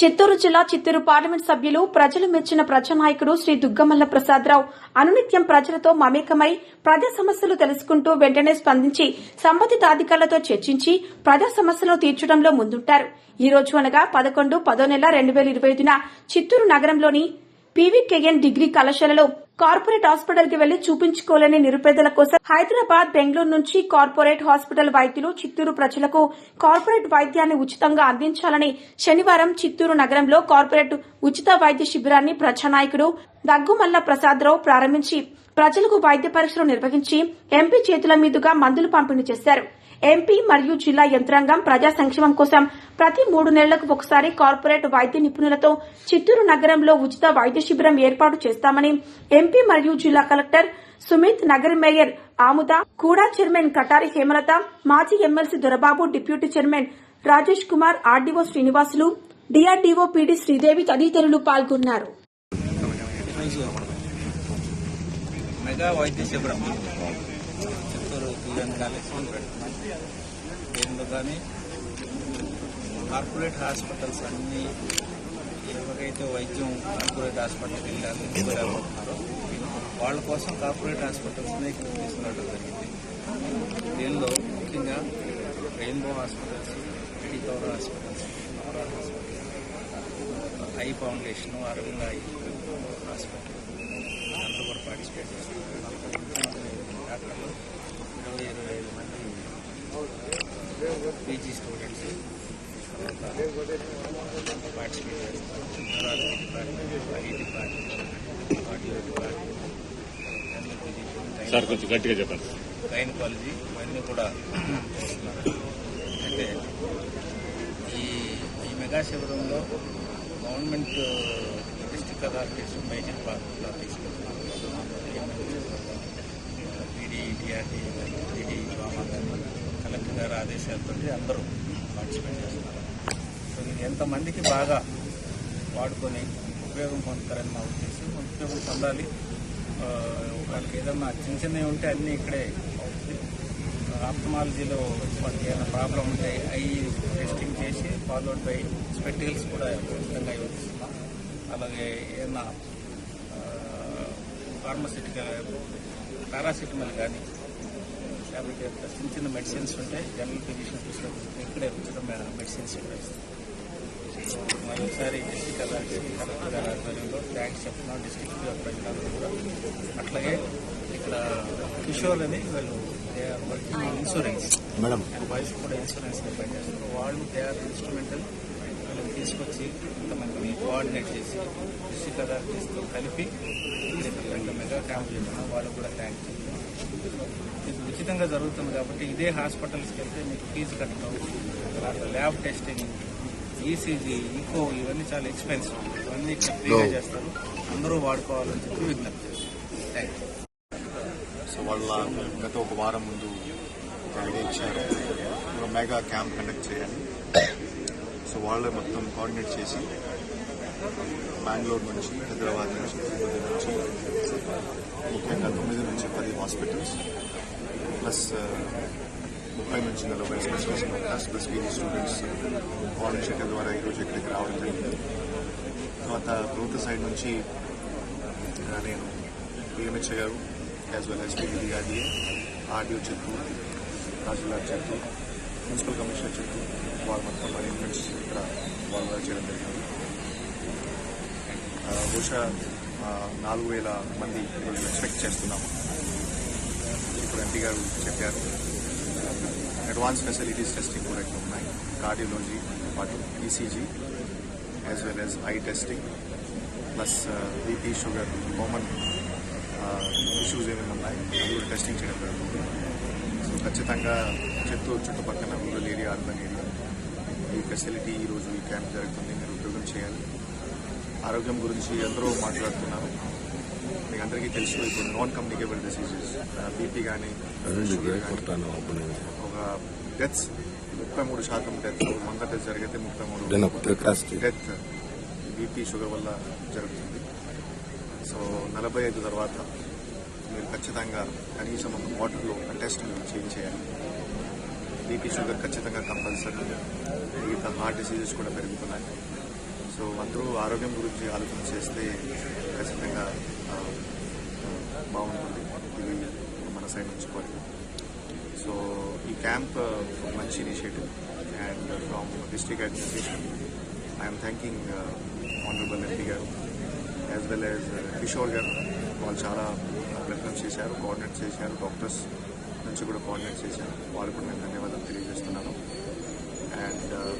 చిత్తూరు జిల్లా చిత్తూరు పార్లమెంట్ సభ్యులు ప్రజలు మెచ్చిన ప్రజానాయకుడు శ్రీ దుగ్గమల్ల ప్రసాదరావు అనునిత్యం ప్రజలతో మమేకమై ప్రజా సమస్యలు తెలుసుకుంటూ వెంటనే స్పందించి సంబంధిత అధికారులతో చర్చించి ప్రజా సమస్యలను తీర్చడంలో ముందుంటారు. ఈ రోజు అనగా పదకొండు పదో నెల రెండు వేల ఇరవై ఐదున చిత్తూరు నగరంలోని పీవీకేఎన్ డిగ్రీ కళాశాలలో కార్పొరేట్ హాస్పిటల్కి వెళ్ళి చూపించుకోలేని నిరుపేదల కోసం హైదరాబాద్ బెంగళూరు నుంచి కార్పొరేట్ హాస్పిటల్ వైద్యులు చిత్తూరు ప్రజలకు కార్పొరేట్ వైద్యాన్ని ఉచితంగా అందించాలని శనివారం చిత్తూరు నగరంలో కార్పొరేట్ ఉచిత వైద్య శిబిరాన్ని ప్రజానాయకుడు దగ్గుమల్ల ప్రసాదరావు ప్రారంభించి ప్రజలకు వైద్య పరీక్షలు నిర్వహించి ఎంపీ చేతుల మీదుగా మందులు పంపిణీ చేశారు. ఎంపీ మరియు జిల్లా యంత్రాంగం ప్రజా సంక్షేమం కోసం ప్రతి మూడు నెలలకు ఒకసారి కార్పొరేట్ వైద్య నిపుణులతో చిత్తూరు నగరంలో ఉచిత వైద్య శిబిరం ఏర్పాటు చేస్తామని ఎంపీ మరియు జిల్లా కలెక్టర్ సుమిత్ నగర మేయర్ ఆముద కూడా చైర్మన్ కటారి హేమలత మాజీ MLC Dorababu deputy chairman Rajesh Kumar RDO Srinivasulu DRDO PD Sridevi తదితరులు పాల్గొన్నారు. మెగా వైద్య శిబిరం. చిత్తూరు పిఎన్ కాలేజీలో పెడుతున్నాం దీనిలో కానీ కార్పొరేట్ హాస్పిటల్స్ అన్నీ ఎవరికైతే వైద్యం కార్పొరేట్ హాస్పిటల్కి వెళ్ళాలి వెళ్ళాలనుకుంటున్నారో వాళ్ళ కోసం కార్పొరేట్ హాస్పిటల్స్ని ఇక్కడ తీసుకురావడం జరిగింది. దీనిలో ముఖ్యంగా Rainbow hospitals Navaral hospitals eye foundation Aravind eye hospital అందరూ కూడా పార్టిసిపేట్ చేస్తున్నారు. డాక్టర్లు ఇరవై ఇరవై ఐదు మంది PG students. Participate department department sir కొంచెం గట్టిగా చెప్పండి. గైనకాలజీ ఇవన్నీ కూడా అయితే ఈ ఈ మెగా శిబిరంలో గవర్నమెంట్ డిస్టిక్ అథారిటీస్ మేజర్ పార్టీలో తీసుకుంటున్నారు. పీడీ కలెక్టర్ గారి ఆదేశాలతో అందరూ పార్టిసిపేట్ చేస్తున్నారు. సో ఇది ఎంతమందికి బాగా వాడుకొని ఉపయోగం పొందుతారని మా ఉద్దేశం. ఉపయోగం పొందాలి. వాళ్ళకి ఏదన్నా చిన్న చిన్నవి ఉంటే అన్నీ ఇక్కడే అవుతుంది. ఆప్టమాలజీలో వాళ్ళకి ఏదైనా ప్రాబ్లం ఉంటే ఐ టెస్టింగ్ చేసి ఫాలోడ్ బై స్పెక్టికల్స్ కూడా ఉచితంగా ఇస్తున్నాం అలాగే ఏదైనా ఫార్మసిటికల్ పారాసిటమల్ కానీ లేకపోతే చిన్న చిన్న మెడిసిన్స్ ఉంటే జనరల్ ఫిజిషియన్ తీసుకొచ్చి ఇక్కడే ఉచితమైన మెడిసిన్స్ ఇస్తాం మరోసారి డిస్టిక్ అథారిటీ కలెక్టర్ గారి ఆధ్వర్యంలో థ్యాంక్స్ చెప్తున్నాం. డిస్టిక్ ప్రజలందరూ కూడా. అట్లాగే ఇక్కడ కిషోర్ అని వాళ్ళు they are working insurance madam. Wife కూడా ఇన్సూరెన్స్ పనిచేస్తారు వాళ్ళు దే ఆర్ ఇన్స్ట్రుమెంటల్ వాళ్ళని తీసుకొచ్చి కొంతమందిని కోఆర్డినేట్ చేసి డిస్టిక్ అథారిటీస్తో కలిపి ఇక్కడ మెగా క్యాంప్ చేస్తున్నాం. వాళ్ళకు కూడా థ్యాంక్స్ చెప్తున్నాం. ఇది ఉచితంగా జరుగుతుంది కాబట్టి ఇదే హాస్పిటల్స్కి వెళ్తే మీకు ఫీజు కట్టడం తర్వాత ల్యాబ్ టెస్టింగ్ ఈసీజీ ఈకో ఇవన్నీ చాలా ఎక్స్పెన్సివ్ ఇవన్నీ ఇక్కడ ఫ్రీగా చేస్తారు. అందరూ వాడుకోవాలని చెప్పి విజ్ఞప్తి చేస్తారు సో వాళ్ళ గత ఒక వారం ముందు ఒక ఐడియా ఇచ్చారు. మెగా క్యాంప్ కండక్ట్ చేయాలి. సో వాళ్ళే మొత్తం కోఆర్డినేట్ చేసి బెంగళూరు నుంచి హైదరాబాద్ నుంచి తిరుపతి నుంచి ముఖ్యంగా తొమ్మిది నుంచి పది హాస్పిటల్స్ ప్లస్ ముప్పై మంచి నలభై specialist doctors plus PG students volunteer ద్వారా ఈరోజు ఇక్కడికి రావడం జరిగింది. తర్వాత ప్రభుత్వ సైడ్ నుంచి నేను పిఎంహెచ్ఏ గారు as well as PDRDA RDO Chittoor తహసీల్దార్ చిత్తూరు మున్సిపల్ కమిషనర్ చిత్తూరు వాళ్ళు మొత్తం అరేంజ్మెంట్స్ ఇక్కడ వాళ్ళు చేయడం జరిగింది. బహుశా నాలుగు వేల మంది ఈరోజు ఎక్స్పెక్ట్ చేస్తున్నాము. ఇప్పుడు ఎంపీ గారు చెప్పారు. అడ్వాన్స్ ఫెసిలిటీస్ టెస్టింగ్ కూడా ఇక్కడ ఉన్నాయి. కార్డియాలజీ పాటు ECG as well as eye testing plus BP sugar common issues ఏమేమి ఉన్నాయి? అవి కూడా టెస్టింగ్ చేయడం జరుగుతుంది. సో ఖచ్చితంగా చిత్తూరు చుట్టుపక్కల రూరల్ ఏరియా అర్బన్ ఏరియా ఈ ఫెసిలిటీ ఈరోజు ఈ క్యాంప్ జరుగుతుంది. మీరు ఉపయోగం చేయాలి. ఆరోగ్యం గురించి ఎందరో మాట్లాడుతున్నారు. మీకు అందరికీ తెలుసు ఇప్పుడు నాన్ కమ్యూనికేబుల్ డిసీజెస్ బీపీ కానీ ఒక డెత్స్ ముప్పై మూడు శాతం డెత్ వంద డెత్ జరిగితే ముప్పై మూడు డెత్ బీపీ షుగర్ వల్ల జరుగుతుంది. సో నలభై ఐదు తర్వాత మీరు ఖచ్చితంగా కనీసం ఒక వాటర్లో ఒక టెస్ట్ మీరు చేంజ్ చేయాలి. బీపీ షుగర్ ఖచ్చితంగా కంపల్సరీ. మిగతా హార్ట్ డిసీజెస్ కూడా పెరుగుతున్నాయి. సో అందరూ ఆరోగ్యం గురించి ఆలోచన చేస్తే ఖచ్చితంగా బాగుంటుంది. ఇది మన సైడ్ నుంచి కోరిక సో ఈ క్యాంప్ uh, మంచి initiative and from district administration I'm thanking honourable MP గారు యాజ్ వెల్ యాజ్ కిషోర్ గారు. వాళ్ళు చాలా ప్రయత్నం చేశారు కోఆర్డినేట్ చేశారు. డాక్టర్స్ నుంచి కూడా కోఆర్డినేట్ చేశారు. వాళ్ళు కూడా నేను ధన్యవాదాలు తెలియజేస్తున్నాను. అండ్